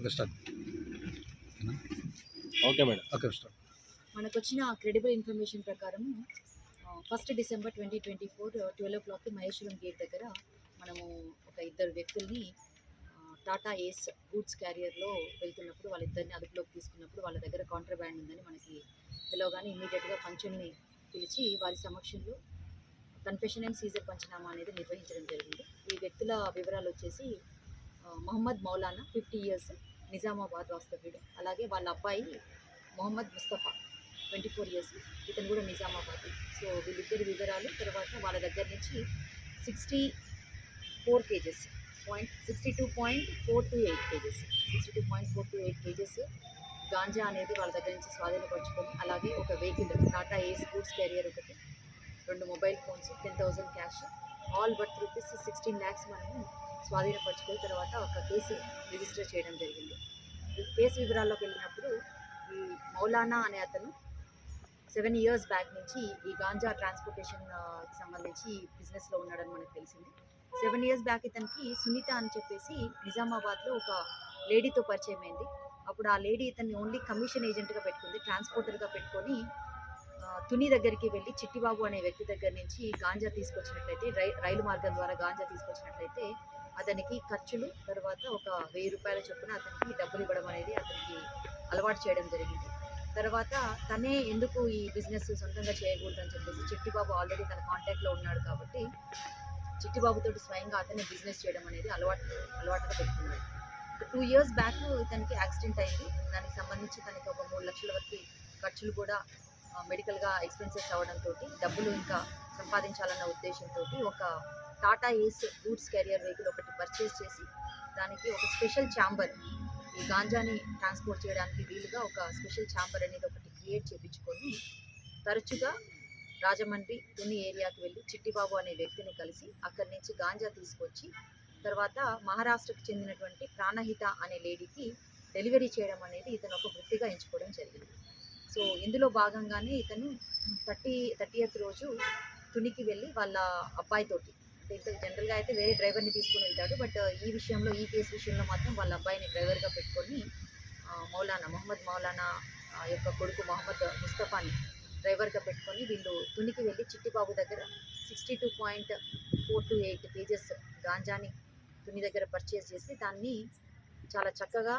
Okay start. Okay madam. Okay start. మనకు వచ్చిన credible information ప్రకారం first December twenty twenty four twelve ఓ క్లాక్కి Maheshwaram gate దగ్గర మనము ఒక ఇద్దరు వ్యక్తుల్ని టాటా ఏస్ గూడ్స్ క్యారియర్లో వెళ్తున్నప్పుడు వాళ్ళిద్దరిని అదుపులోకి తీసుకున్నప్పుడు వాళ్ళ దగ్గర కాంట్రాబ్యాండ్ ఉందని మనకి తెలియగానే ఇమీడియట్గా పంచుల్ని పిలిచి వారి సమక్షంలో కన్ఫెషన్ అండ్ సీజర్ పంచనామా అనేది నిర్వహించడం జరిగింది. ఈ వ్యక్తుల వివరాలు వచ్చేసి మొహమ్మద్ మౌలానా ఫిఫ్టీ ఇయర్స్ నిజామాబాద్ వాస్తవ్యుడు. అలాగే వాళ్ళ అబ్బాయి Mohammed Mustafa twenty four years ఇతను కూడా నిజామాబాద్. సో వీళ్ళిద్దరి వివరాలు తర్వాత వాళ్ళ దగ్గర నుంచి sixty four kgs point sixty two point four two eight kgs. Sixty two point four two eight kgs ganja అనేది వాళ్ళ దగ్గర నుంచి స్వాధీనపరచుకొని అలాగే ఒక vehicle Tata Ace goods carrier ఒకటి రెండు mobile phones ten thousand cash all worth rupees sixteen lakhs మనము స్వాధీనపరచుకున్న తర్వాత ఒక కేసు రిజిస్టర్ చేయడం జరిగింది. కేసు వివరాల్లోకి వెళ్ళినప్పుడు ఈ మౌలానా అనే అతను సెవెన్ ఇయర్స్ బ్యాక్ నుంచి ఈ గాంజా ట్రాన్స్పోర్టేషన్ సంబంధించి బిజినెస్లో ఉన్నాడని మనకు తెలిసింది. సెవెన్ ఇయర్స్ బ్యాక్ ఇతనికి సునీత అని చెప్పేసి నిజామాబాద్లో ఒక లేడీతో పరిచయం అయింది అప్పుడు ఆ లేడీ ఇతన్ని ఓన్లీ కమిషన్ ఏజెంట్గా పెట్టుకుంది ట్రాన్స్పోర్టర్గా పెట్టుకొని తుని దగ్గరికి వెళ్ళి చిట్టిబాబు అనే వ్యక్తి దగ్గర నుంచి గాంజా తీసుకొచ్చినట్లయితే రై రైలు మార్గం ద్వారా గాంజా తీసుకొచ్చినట్లయితే అతనికి ఖర్చులు తర్వాత ఒక వెయ్యి రూపాయల చొప్పున అతనికి డబ్బులు ఇవ్వడం అనేది అతనికి అలవాటు చేయడం జరిగింది. తర్వాత తనే ఎందుకు ఈ బిజినెస్ సొంతంగా చేయకూడదు అని చెప్పేసి చిట్టిబాబు ఆల్రెడీ తన కాంటాక్ట్లో ఉన్నాడు కాబట్టి చిట్టిబాబుతో స్వయంగా అతనే బిజినెస్ చేయడం అనేది అలవాటు అలవాటుగా పెట్టుకున్నాడు. టూ ఇయర్స్ బ్యాక్ ఇతనికి యాక్సిడెంట్ అయింది. దానికి సంబంధించి తనకి ఒక మూడు లక్షల వరకు ఖర్చులు కూడా మెడికల్గా ఎక్స్పెన్సెస్ అవ్వడంతో డబ్బులు ఇంకా సంపాదించాలన్న ఉద్దేశంతో ఒక Tata Ace goods carrier vehicle ఒకటి పర్చేస్ చేసి దానికి ఒక స్పెషల్ ఛాంబర్ ఈ గాంజాని ట్రాన్స్పోర్ట్ చేయడానికి వీలుగా ఒక స్పెషల్ ఛాంబర్ అనేది ఒకటి క్రియేట్ చేయించుకొని తరచుగా రాజమండ్రి తుని ఏరియాకి వెళ్ళి చిట్టిబాబు అనే వ్యక్తిని కలిసి అక్కడి నుంచి గాంజా తీసుకొచ్చి తర్వాత మహారాష్ట్రకు చెందినటువంటి ప్రాణహిత అనే లేడీకి డెలివరీ చేయడం అనేది ఇతను ఒక వృత్తిగా ఎంచుకోవడం జరిగింది. సో ఇందులో భాగంగానే ఇతను థర్టీ థర్టీయత్ రోజు తునికి వెళ్ళి వాళ్ళ అబ్బాయితోటి అంటే జనరల్గా అయితే వేరే డ్రైవర్ని తీసుకుని వెళ్తాడు. బట్ ఈ విషయంలో ఈ కేసు విషయంలో మాత్రం వాళ్ళ అబ్బాయిని డ్రైవర్గా పెట్టుకొని మౌలానా మొహమ్మద్ మౌలానా యొక్క కొడుకు మొహమ్మద్ ముస్తఫాని డ్రైవర్గా పెట్టుకొని వీళ్ళు తునికి వెళ్ళి చిట్టిబాబు దగ్గర sixty two point four two eight kgs గాంజాని Tuni దగ్గర పర్చేస్ చేసి దాన్ని చాలా చక్కగా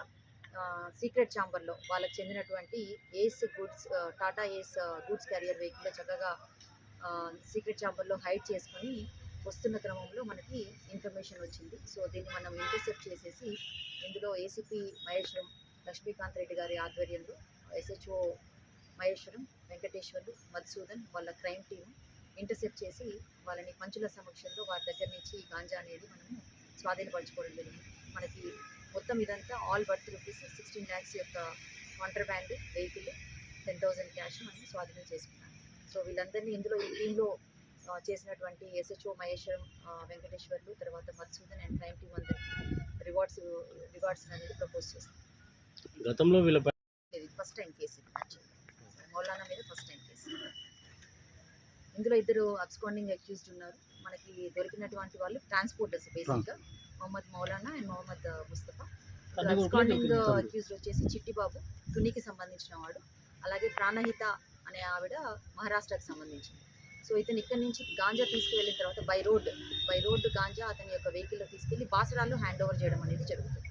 సీక్రెట్ ఛాంబర్లో వాళ్ళకి చెందినటువంటి Ace goods Tata Ace goods carrier వెహికల్లో చక్కగా సీక్రెట్ ఛాంబర్లో హైడ్ చేసుకొని వస్తున్న క్రమంలో మనకి ఇన్ఫర్మేషన్ వచ్చింది. సో దీన్ని మనం ఇంటర్సెప్ట్ చేసేసి ఇందులో ఏసీపీ మహేశ్వరం లక్ష్మీకాంత్ రెడ్డి గారి ఆధ్వర్యంలో ఎస్హెచ్ఓ మహేశ్వరం వెంకటేశ్వర్లు మధుసూదన్ వాళ్ళ క్రైమ్ టీమ్ ఇంటర్సెప్ట్ చేసి వాళ్ళని పంచుల సమక్షంలో వారి దగ్గర నుంచి గాంజా అనేది మనము స్వాధీనపరచుకోవడం జరిగింది. మనకి మొత్తం ఇదంతా all worth rupees sixteen lakhs యొక్క contraband vehicle ten thousand cash మనం స్వాధీనం చేసుకున్నాం. సో వీళ్ళందరినీ ఇందులో ఈ టీంలో చేసినటువంటి ఎస్హెచ్ఓ మహేశ్వరం వెంకటేశ్వర్లు తర్వాత మధుసూదన్ అండ్ క్రైమ్ టీమ్ అందరికీ రివార్డ్స్ రివార్డ్స్ అనేది ప్రపోజ్ చేస్తాం. గతంలో వీళ్ళపై ఇది ఫస్ట్ టైం కేసు మౌలానా మీద ఫస్ట్ టైం కేసు ఇందులో ఇద్దరు అబ్స్కాండింగ్ అక్యూజ్డ్ ఉన్నారు. మనకి దొరికినటువంటి వాళ్ళు ట్రాన్స్పోర్టర్స్ బేసిక్గా Mohammed Maulana and Mohammed Mustafa. Absconding accused వచ్చేసి చిట్టిబాబు తునికి సంబంధించిన వాడు. అలాగే ప్రాణహిత అనే ఆవిడ మహారాష్ట్రకు సంబంధించింది. సో ఇతను ఇక్కడి నుంచి గాంజా తీసుకువెళ్ళిన తర్వాత by road by road ganja అతని యొక్క వెహికల్లో తీసుకెళ్ళి బాసరాలో హ్యాండ్ ఓవర్ చేయడం అనేది జరుగుతుంది.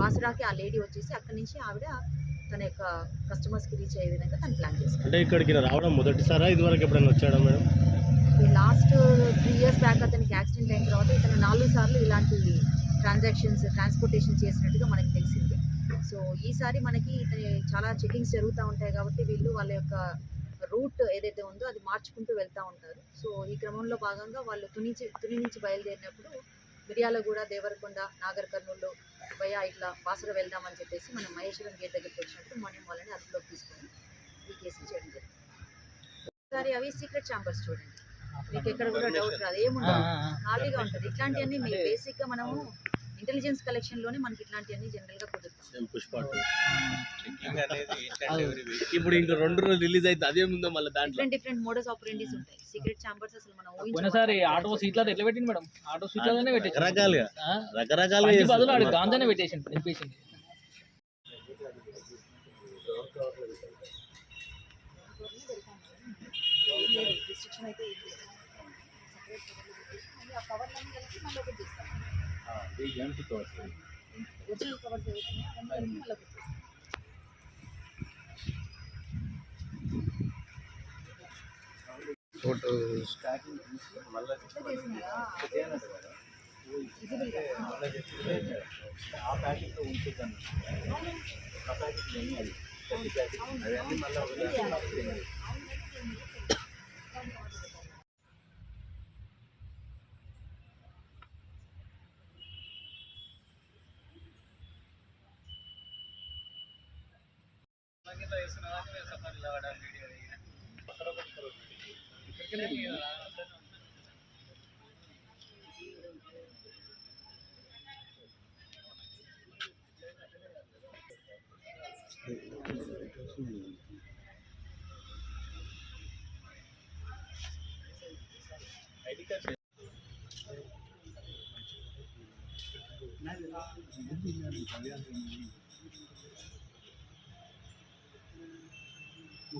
బాసరాకి ఆ లేడీ వచ్చేసి అక్కడి నుంచి ఆవిడ తన యొక్క కస్టమర్స్కి రీచ్ అయ్యే విధంగా తను ప్లాన్ చేసుకుంది. అంటే ఇక్కడికి రావడం మొదటిసారా? ఇదివరకు ఎప్పుడైనా వచ్చాడా madam? Last three years back అతనికి యాక్సిడెంట్ అయిన తర్వాత ఇతను నాలుగు సార్లు ఇలాంటి ట్రాన్సాక్షన్స్ ట్రాన్స్పోర్టేషన్ చేసినట్టుగా మనకి తెలిసింది. సో ఈసారి మనకి ఇతని చాలా చెకింగ్స్ జరుగుతూ ఉంటాయి కాబట్టి వీళ్ళు వాళ్ళ యొక్క రూట్ ఏదైతే ఉందో అది మార్చుకుంటూ వెళ్తూ ఉంటారు. సో ఈ క్రమంలో భాగంగా వాళ్ళు తుని తుని నుంచి బయలుదేరినప్పుడు మిర్యాలగూడ దేవరకొండ నాగర్ కర్నూలు భయ ఇట్లా బాసర వెళ్దామని చెప్పేసి మనం మహేశ్వరం గేట్ దగ్గరికి వచ్చినప్పుడు మనం వాళ్ళని అదుపులోకి తీసుకొని ఈ కేసు చేయడం జరిగింది. ఒకసారి అవి సీక్రెట్ ఛాంబర్స్ చూడండి. మీకు ఎక్కడ కూడా డౌట్ రాదు. ఏముండదు. ఖాళీగా ఉంటుంది. ఇట్లాంటివన్నీ మీ బేసిక్గా మనము ఇంటెలిజెన్స్ కలెక్షన్లోనే మనకి ఇట్లాంటివన్నీ జనరల్గా కుదురుతాం సేమ్ పుష్ప two. చెకింగ్ అనేది ఏంటంటే every week ఇప్పుడు ఇంకా రెండు రోజులు రిలీజ్ అయితే అదే ఉందో మళ్ళీ దాంట్లో. డిఫరెంట్ డిఫరెంట్ మోడల్స్ ఆపరెండీస్ ఉంటాయి. సీక్రెట్ ఛాంబర్స్ అసలు మనం పోయినసారి ఊహించం ఆటో సీట్లలో ఎట్లా పెట్టింది మేడం? ఆటో సీట్లలోనే పెట్టేసి రకరకాలుగా రకరకాలుగా బదులు. ఆడు నింపేసింది రిస్ట్రిక్షన్ అయితే ఏం లేదు. మళ్ళీ ఆ కవర్లన్నీ కలిపి మళ్ళీ ఒకటి చేస్తాం. ఒరిజినల్ కవర్స్ ఏవైతున్నాయో అవన్నీ కలిపి మళ్ళీ ఒకటి చేస్తాం. ఫోటో మళ్ళీ చేసినారా విజిబుల్ ఆ ప్యాకెట్ ఉంచుతాను ఆ ప్యాకెట్ ఎన్ని అది ప్రతి ప్యాకెట్ అవన్నీ మళ్ళీ ఒక ఐడి కార్డ్ ఆ